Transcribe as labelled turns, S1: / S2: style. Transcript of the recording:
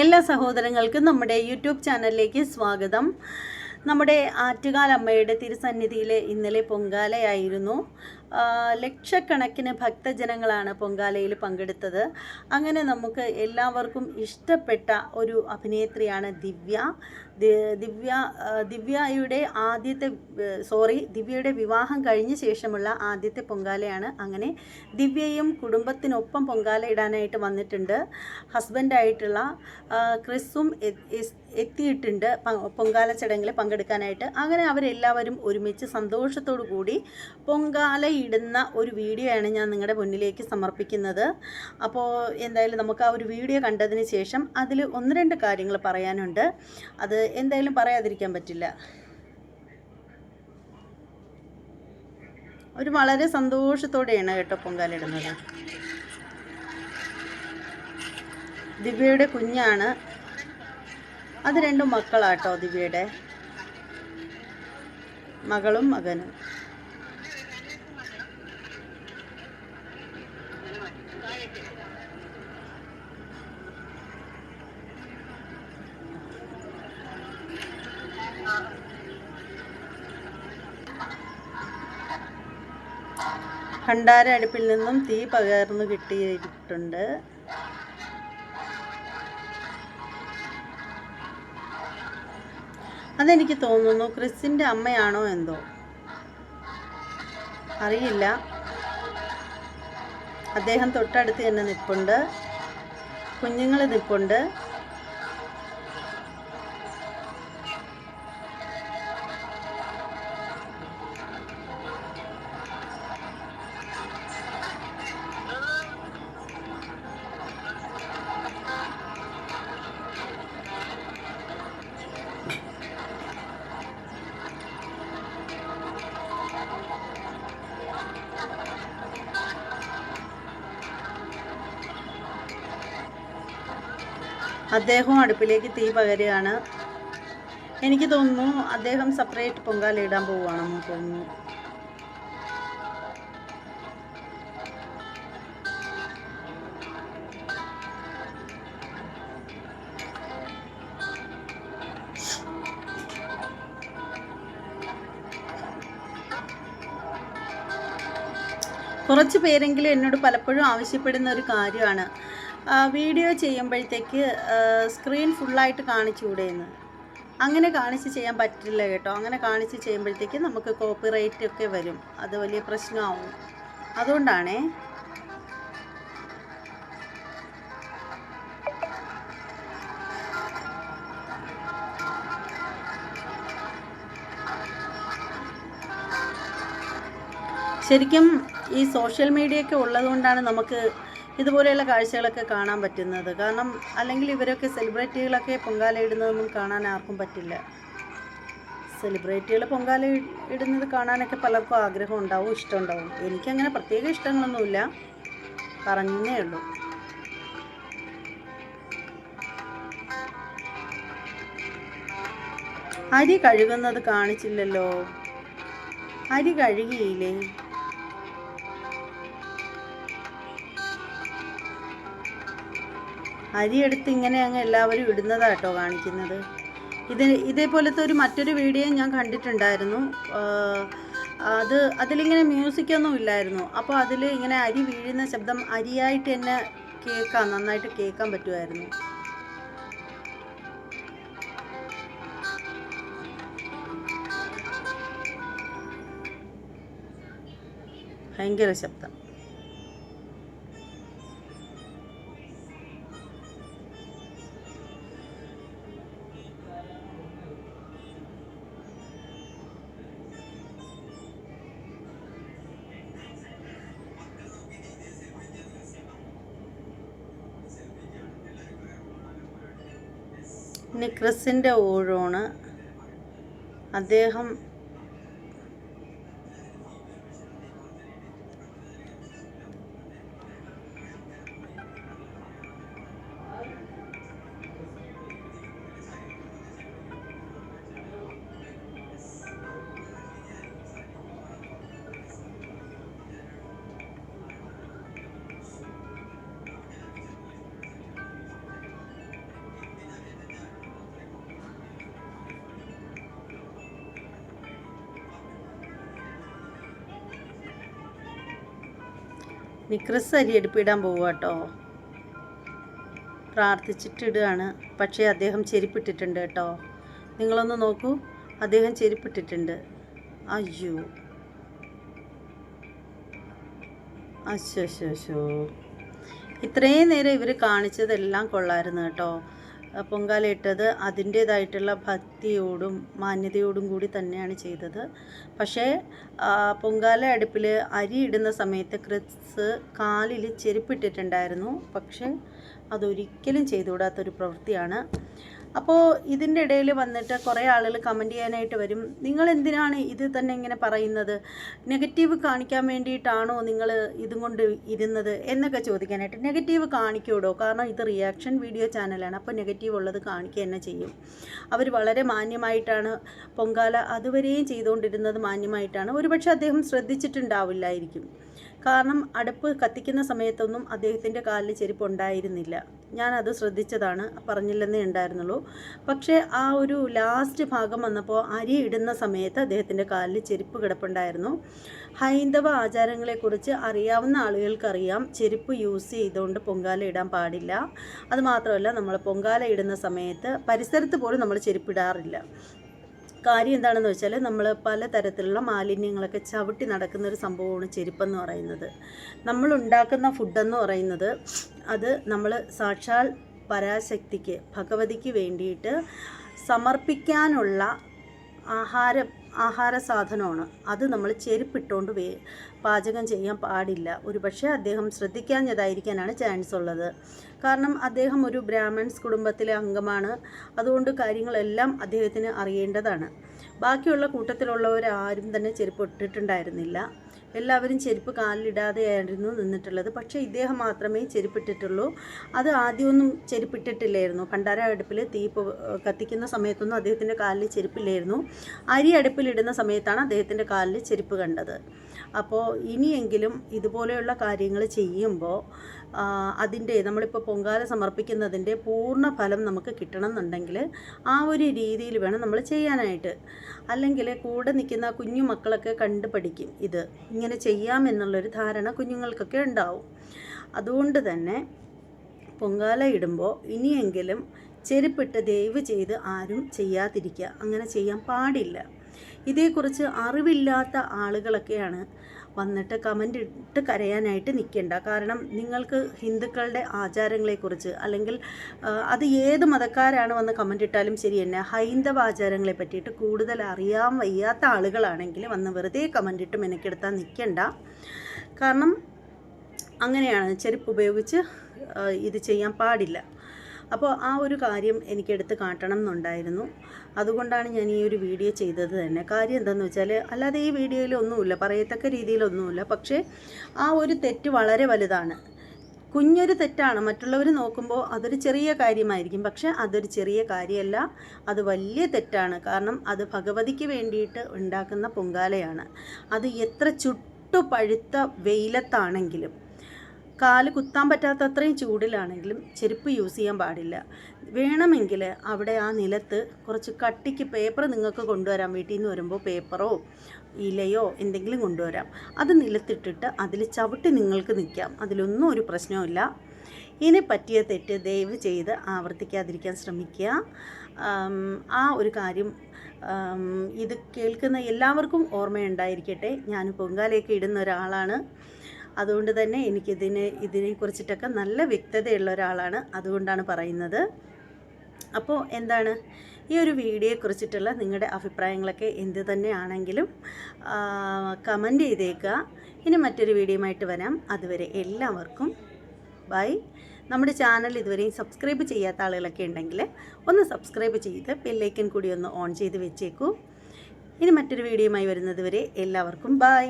S1: എല്ലാ സഹോദരങ്ങൾക്കും നമ്മുടെ യൂട്യൂബ് ചാനലിലേക്ക് സ്വാഗതം. നമ്മുടെ ആറ്റുകാലമ്മയുടെ തിരുസന്നിധിയിൽ ഇന്നലെ പൊങ്കാലയായിരുന്നു. ലക്ഷക്കണക്കിന് ഭക്തജനങ്ങളാണ് പൊങ്കാലയിൽ പങ്കെടുത്തത്. അങ്ങനെ നമുക്ക് എല്ലാവർക്കും ഇഷ്ടപ്പെട്ട ഒരു അഭിനേത്രിയാണ് ദിവ്യ. ദിവ്യ ദിവ്യയുടെ ആദ്യത്തെ സോറി ദിവ്യയുടെ വിവാഹം കഴിഞ്ഞ ശേഷമുള്ള ആദ്യത്തെ പൊങ്കാലയാണ് അങ്ങനെ ദിവ്യയും കുടുംബത്തിനൊപ്പം പൊങ്കാല ഇടാനായിട്ട് വന്നിട്ടുണ്ട്. ഹസ്ബൻഡായിട്ടുള്ള ക്രിസും എത്തിയിട്ടുണ്ട് പൊങ്കാല ചടങ്ങിൽ പങ്കെടുക്കാനായിട്ട്. അങ്ങനെ അവരെല്ലാവരും ഒരുമിച്ച് സന്തോഷത്തോടു കൂടി പൊങ്കാല ഇടുന്ന ഒരു വീഡിയോ ആണ് ഞാൻ നിങ്ങളുടെ മുന്നിലേക്ക് സമർപ്പിക്കുന്നത്. അപ്പോൾ എന്തായാലും നമുക്ക് ആ ഒരു വീഡിയോ കണ്ടതിന് ശേഷം അതിൽ ഒന്ന് രണ്ട് കാര്യങ്ങൾ പറയാനുണ്ട്. അത് എന്തായാലും പറയാതിരിക്കാൻ പറ്റില്ല. ഒരു വളരെ സന്തോഷത്തോടെയാണ് കേട്ടോ പൊങ്കാലിടുന്നത് ദിവ്യയുടെ കുഞ്ഞാണ്. അത് രണ്ടും മക്കളാട്ടോ ദിവ്യയുടെ. മകളും മകനും. ഭണ്ഡാര അടുപ്പിൽ നിന്നും തീ പകർന്നു കിട്ടിയിട്ടുണ്ട്. അതെനിക്ക് തോന്നുന്നു ക്രിസിന്റെ അമ്മയാണോ എന്തോ? അറിയില്ല. അദ്ദേഹം തൊട്ടടുത്ത് തന്നെ നിൽപ്പുണ്ട് കുഞ്ഞുങ്ങൾ നിൽപ്പുണ്ട് അദ്ദേഹവും അടുപ്പിലേക്ക് തീ പകരുകയാണ്. എനിക്ക് തോന്നുന്നു അദ്ദേഹം സെപ്പറേറ്റ് പൊങ്കാല ഇടാൻ പോവുകയാണെന്ന് തോന്നുന്നു. കുറച്ച് പേരെങ്കിലും എന്നോട് പലപ്പോഴും ആവശ്യപ്പെടുന്ന ഒരു കാര്യമാണ്. വീഡിയോ ചെയ്യുമ്പോഴത്തേക്ക് സ്ക്രീൻ ഫുള്ളായിട്ട് കാണിച്ചുകൂടെയെന്ന് അങ്ങനെ കാണിച്ച് ചെയ്യാൻ പറ്റില്ല കേട്ടോ. അങ്ങനെ കാണിച്ച് ചെയ്യുമ്പോഴത്തേക്ക് നമുക്ക് കോപ്പിറൈറ്റ് ഒക്കെ വരും. അത് വലിയ പ്രശ്നമാവും. അതുകൊണ്ടാണേ ശരിക്കും ഈ സോഷ്യൽ മീഡിയ ഒക്കെ ഉള്ളതുകൊണ്ടാണ് നമുക്ക് ഇതുപോലെയുള്ള കാഴ്ചകളൊക്കെ കാണാൻ പറ്റുന്നത്. കാരണം അല്ലെങ്കിൽ ഇവരൊക്കെ സെലിബ്രിറ്റികളൊക്കെ പൊങ്കാല ഇടുന്നതൊന്നും കാണാൻ ആർക്കും പറ്റില്ല. സെലിബ്രിറ്റികൾ പൊങ്കാല ഇടുന്നത് കാണാനൊക്കെ പലർക്കും ആഗ്രഹം ഉണ്ടാവും ഇഷ്ടമുണ്ടാവും. എനിക്കങ്ങനെ പ്രത്യേക ഇഷ്ടങ്ങളൊന്നുമില്ല. പറഞ്ഞേ ഉള്ളൂ. അരി കഴുകുന്നത് കാണിച്ചില്ലല്ലോ. അരി കഴുകിയില്ലേ? അരിയെടുത്ത് ഇങ്ങനെ അങ്ങ് എല്ലാവരും ഇടുന്നതാട്ടോ കാണിക്കുന്നത്. ഇത് ഇതേപോലത്തെ ഒരു മറ്റൊരു വീഡിയോ ഞാൻ കണ്ടിട്ടുണ്ടായിരുന്നു. അത് അതിലിങ്ങനെ മ്യൂസിക്കൊന്നും ഇല്ലായിരുന്നു. അപ്പോൾ അതിൽ ഇങ്ങനെ അരി വീഴുന്ന ശബ്ദം അരിയായിട്ട് തന്നെ കേൾക്കാം നന്നായിട്ട് കേൾക്കാൻ പറ്റുമായിരുന്നു. ഭയങ്കര ശബ്ദം. പിന്നെ ഊഴോണ് അദ്ദേഹം നിക്രസ് അരി എടുപ്പിടാൻ പോവുക കേട്ടോ. പ്രാർത്ഥിച്ചിട്ടിടുകയാണ്. പക്ഷേ അദ്ദേഹം ചെരുപ്പിട്ടിട്ടുണ്ട് കേട്ടോ. നിങ്ങളൊന്ന് നോക്കൂ. അദ്ദേഹം ചെരുപ്പിട്ടിട്ടുണ്ട്. അയ്യോ. അശോ അശോ അശോ ഇത്രയും നേരം ഇവർ കാണിച്ചതെല്ലാം കൊള്ളായിരുന്നു കേട്ടോ. ആ, പൊങ്കാല ഇട്ടത് അതിന്റേതായിട്ടുള്ള ഭക്തിയോടും മാന്യതയോടും കൂടി തന്നെയാണ് ചെയ്തത്. പക്ഷേ പൊങ്കാല അടുപ്പിൽ അരി ഇടുന്ന സമയത്ത് ക്രിസ് കാലിൽ ചെരുപ്പിട്ടിട്ടുണ്ടായിരുന്നു. പക്ഷേ അതൊരിക്കലും ചെയ്തുകൂടാത്തൊരു പ്രവൃത്തിയാണ്. അപ്പോൾ ഇതിന്റെ ഇടയിൽ വന്നിട്ട് കുറേ ആളുകൾ കമന്റ് ചെയ്യാനായിട്ട് വരും. നിങ്ങൾ എന്തിനാണ് ഇത് തന്നെ ഇങ്ങനെ പറയുന്നത്? നെഗറ്റീവ് കാണിക്കാൻ വേണ്ടിയിട്ടാണോ നിങ്ങൾ ഇതും കൊണ്ട് ഇരുന്നത് എന്നൊക്കെ ചോദിക്കാനായിട്ട് നെഗറ്റീവ് കാണിക്കൂടോ? കാരണം ഇത് റിയാക്ഷൻ വീഡിയോ ചാനലാണ് അപ്പോൾ നെഗറ്റീവ് ഉള്ളത് കാണിക്കുക തന്നെ ചെയ്യും. അവർ വളരെ മാന്യമായിട്ടാണ് പൊങ്കാല അതുവരെയും ചെയ്തുകൊണ്ടിരുന്നത് മാന്യമായിട്ടാണ്. ഒരുപക്ഷെ അദ്ദേഹം ശ്രദ്ധിച്ചിട്ടുണ്ടാവില്ലായിരിക്കും. കാരണം അടുപ്പ് കത്തിക്കുന്ന സമയത്തൊന്നും അദ്ദേഹത്തിന്റെ കാലിൽ ചെരുപ്പ് ഉണ്ടായിരുന്നില്ല ഞാനത് ശ്രദ്ധിച്ചതാണ് പറഞ്ഞില്ലെന്നേ ഉണ്ടായിരുന്നുള്ളൂ. പക്ഷേ ആ ഒരു ലാസ്റ്റ് ഭാഗം വന്നപ്പോൾ അരി ഇടുന്ന സമയത്ത് അദ്ദേഹത്തിന്റെ കാലിൽ ചെരുപ്പ് കിടപ്പുണ്ടായിരുന്നു. ഹൈന്ദവ ആചാരങ്ങളെക്കുറിച്ച് അറിയാവുന്ന ആളുകൾക്കറിയാം ചെരുപ്പ് യൂസ് ചെയ്തുകൊണ്ട് പൊങ്കാല ഇടാൻ പാടില്ല. അതുമാത്രമല്ല നമ്മൾ പൊങ്കാല ഇടുന്ന സമയത്ത് പരിസരത്ത് പോലും നമ്മൾ ചെരുപ്പിടാറില്ല. കാര്യം എന്താണെന്ന് വെച്ചാൽ നമ്മൾ പലതരത്തിലുള്ള മാലിന്യങ്ങളൊക്കെ ചവിട്ടി നടക്കുന്ന ഒരു സംഭവമാണ് ചെരുപ്പെന്ന് പറയുന്നത്. നമ്മൾ ഉണ്ടാക്കുന്ന ഫുഡെന്ന് പറയുന്നത് അത് നമ്മൾ സാക്ഷാൽ പരാശക്തിക്ക് ഭഗവതിക്ക് വേണ്ടിയിട്ട് സമർപ്പിക്കാനുള്ള ആഹാരം ആഹാര സാധനമാണ് അത് നമ്മൾ ചെരുപ്പിട്ടുകൊണ്ട് വേ പാചകം ചെയ്യാൻ പാടില്ല. ഒരു പക്ഷേ അദ്ദേഹം ശ്രദ്ധിക്കാഞ്ഞതായിരിക്കാനാണ് ചാൻസ് ഉള്ളത്. കാരണം അദ്ദേഹം ഒരു ബ്രാഹ്മൺസ് കുടുംബത്തിലെ അംഗമാണ്. അതുകൊണ്ട് കാര്യങ്ങളെല്ലാം അദ്ദേഹത്തിന് അറിയേണ്ടതാണ്. ബാക്കിയുള്ള കൂട്ടത്തിലുള്ളവരാരും തന്നെ ചെരുപ്പ് ഇട്ടിട്ടുണ്ടായിരുന്നില്ല. എല്ലാവരും ചെരുപ്പ് കാലിലിടാതെയായിരുന്നു നിന്നിട്ടുള്ളത്. പക്ഷേ ഇദ്ദേഹം മാത്രമേ ചെരുപ്പിട്ടിട്ടുള്ളൂ. അത് ആദ്യമൊന്നും ചെരുപ്പിട്ടിട്ടില്ലായിരുന്നു. ഭണ്ഡാര അടുപ്പിൽ തീ കത്തിക്കുന്ന സമയത്തൊന്നും അദ്ദേഹത്തിന്റെ കാലിൽ ചെരുപ്പില്ലായിരുന്നു. അരി അടുപ്പിലിടുന്ന സമയത്താണ് അദ്ദേഹത്തിന്റെ കാലിൽ ചെരുപ്പ് കണ്ടത്. അപ്പോൾ ഇനിയെങ്കിലും ഇതുപോലെയുള്ള കാര്യങ്ങൾ ചെയ്യുമ്പോൾ അതിന്റെ നമ്മളിപ്പോൾ പൊങ്കാല സമർപ്പിക്കുന്നതിന്റെ പൂർണ ഫലം നമുക്ക് കിട്ടണം എന്നുണ്ടെങ്കിൽ ആ ഒരു രീതിയിൽ വേണം നമ്മൾ ചെയ്യാനായിട്ട്. അല്ലെങ്കിൽ കൂടെ നിൽക്കുന്ന കുഞ്ഞു മക്കളൊക്കെ കണ്ട് പഠിക്കും ഇത്. ഇങ്ങനെ ചെയ്യാമെന്നുള്ളൊരു ധാരണ കുഞ്ഞുങ്ങൾക്കൊക്കെ ഉണ്ടാവും. അതുകൊണ്ട് തന്നെ പൊങ്കാല ഇടുമ്പോൾ ഇനിയെങ്കിലും ചെരുപ്പിട്ട് ദയവ് ചെയ്ത് ആരും ചെയ്യാതിരിക്കുക. അങ്ങനെ ചെയ്യാൻ പാടില്ല. ഇതേക്കുറിച്ച് അറിവില്ലാത്ത ആളുകളൊക്കെയാണ് വന്നിട്ട് കമന്റ് ഇട്ട് കരയാനായിട്ട് നിൽക്കേണ്ട കാരണം നിങ്ങൾക്ക് ഹിന്ദുക്കളുടെ ആചാരങ്ങളെക്കുറിച്ച് അല്ലെങ്കിൽ അത് ഏത് മതക്കാരാണ് വന്ന് കമന്റ് ഇട്ടാലും ശരി തന്നെ ഹൈന്ദവ ആചാരങ്ങളെ പറ്റിയിട്ട് കൂടുതൽ അറിയാൻ വയ്യാത്ത ആളുകളാണെങ്കിൽ വന്ന് വെറുതെ കമന്റ് ഇട്ട് മെനക്കെടുത്താൻ നിൽക്കേണ്ട കാരണം അങ്ങനെയാണ് ചെരുപ്പ് ഉപയോഗിച്ച് ഇത് ചെയ്യാൻ പാടില്ല. അപ്പോൾ ആ ഒരു കാര്യം എനിക്ക് എടുത്ത് കാട്ടണം എന്നുണ്ടായിരുന്നു. അതുകൊണ്ടാണ് ഞാൻ ഈ ഒരു വീഡിയോ ചെയ്തത് തന്നെ. കാര്യം എന്താണെന്ന് വെച്ചാൽ അല്ലാതെ ഈ വീഡിയോയിൽ ഒന്നുമില്ല പറയത്തക്ക രീതിയിലൊന്നുമില്ല പക്ഷേ ആ ഒരു തെറ്റ് വളരെ വലുതാണ്. കുഞ്ഞൊരു തെറ്റാണ് മറ്റുള്ളവർ നോക്കുമ്പോൾ അതൊരു ചെറിയ കാര്യമായിരിക്കും. പക്ഷേ അതൊരു ചെറിയ കാര്യമല്ല അത് വലിയ തെറ്റാണ്. കാരണം അത് ഭഗവതിക്ക് വേണ്ടിയിട്ട് ഉണ്ടാക്കുന്ന പൊങ്കാലയാണ്. അത് എത്ര ചുട്ടു പഴുത്ത വെയിലത്താണെങ്കിലും കാൽ കുത്താൻ പറ്റാത്ത അത്രയും ചൂടിലാണെങ്കിലും ചെരുപ്പ് യൂസ് ചെയ്യാൻ പാടില്ല. വേണമെങ്കിൽ അവിടെ ആ നിലത്ത് കുറച്ച് കട്ടിക്ക് പേപ്പർ നിങ്ങൾക്ക് കൊണ്ടുവരാം. വീട്ടിൽ നിന്ന് വരുമ്പോൾ പേപ്പറോ ഇലയോ എന്തെങ്കിലും കൊണ്ടുവരാം. അത് നിലത്തിട്ടിട്ട് അതിൽ ചവിട്ടി നിങ്ങൾക്ക് നിൽക്കാം. അതിലൊന്നും ഒരു പ്രശ്നവുമില്ല ഇനി പറ്റിയ തെറ്റ് ദയവ് ചെയ്ത് ആവർത്തിക്കാതിരിക്കാൻ ശ്രമിക്കുക. ആ ഒരു കാര്യം ഇത് കേൾക്കുന്ന എല്ലാവർക്കും ഓർമ്മയുണ്ടായിരിക്കട്ടെ. ഞാൻ പൊങ്കാലയൊക്കെ ഇടുന്ന ഒരാളാണ്. അതുകൊണ്ട് തന്നെ എനിക്കിതിനെ ഇതിനെക്കുറിച്ചിട്ടൊക്കെ നല്ല വ്യക്തതയുള്ള ഒരാളാണ് അതുകൊണ്ടാണ് പറയുന്നത്. അപ്പോൾ എന്താണ്? ഈ ഒരു വീഡിയോയെക്കുറിച്ചിട്ടുള്ള നിങ്ങളുടെ അഭിപ്രായങ്ങളൊക്കെ എന്ത് തന്നെയാണെങ്കിലും കമന്റ് ചെയ്തേക്കുക. ഇനി മറ്റൊരു വീഡിയോയുമായിട്ട് വരാം. അതുവരെ എല്ലാവർക്കും ബൈ. നമ്മുടെ ചാനൽ ഇതുവരെയും സബ്സ്ക്രൈബ് ചെയ്യാത്ത ആളുകളൊക്കെ ഉണ്ടെങ്കിൽ ഒന്ന് സബ്സ്ക്രൈബ് ചെയ്ത് ബെല്ലൈക്കൻ കൂടി ഒന്ന് ഓൺ ചെയ്ത് വെച്ചേക്കൂ. ഇനി മറ്റൊരു വീഡിയോയുമായി വരുന്നത് വരെ എല്ലാവർക്കും ബൈ.